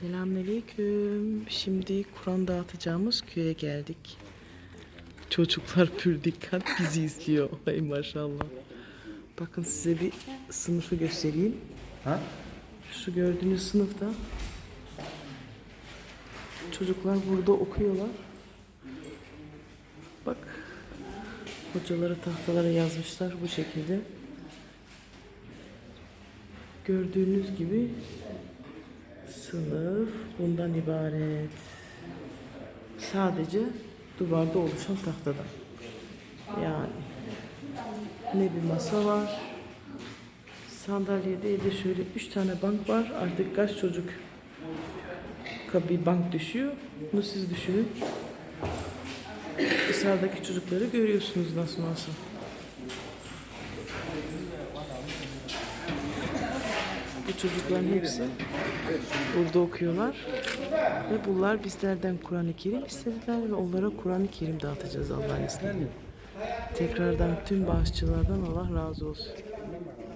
Selamünaleyküm. Şimdi Kur'an dağıtacağımız köye geldik. Çocuklar pür dikkat bizi izliyor. Ay maşallah. Bakın size bir sınıfı göstereyim. Ha? Şu gördüğünüz sınıfta çocuklar burada okuyorlar. Bak hocaları tahtalara yazmışlar bu şekilde. Gördüğünüz gibi sınıf bundan ibaret. Sadece duvarda oluşan tahtadan. Yani ne bir masa var, Sandalyede de şöyle üç tane bank var. Artık kaç çocuk bir bank düşüyor. Bunu siz düşünün. Dışarıdaki çocukları görüyorsunuz nasıl nasıl. Bu çocukların hepsi burada okuyorlar. Ve bunlar bizlerden Kur'an-ı Kerim istediler ve onlara Kur'an-ı Kerim dağıtacağız Allah'ın izniyle. Tekrardan tüm bağışçılardan Allah razı olsun.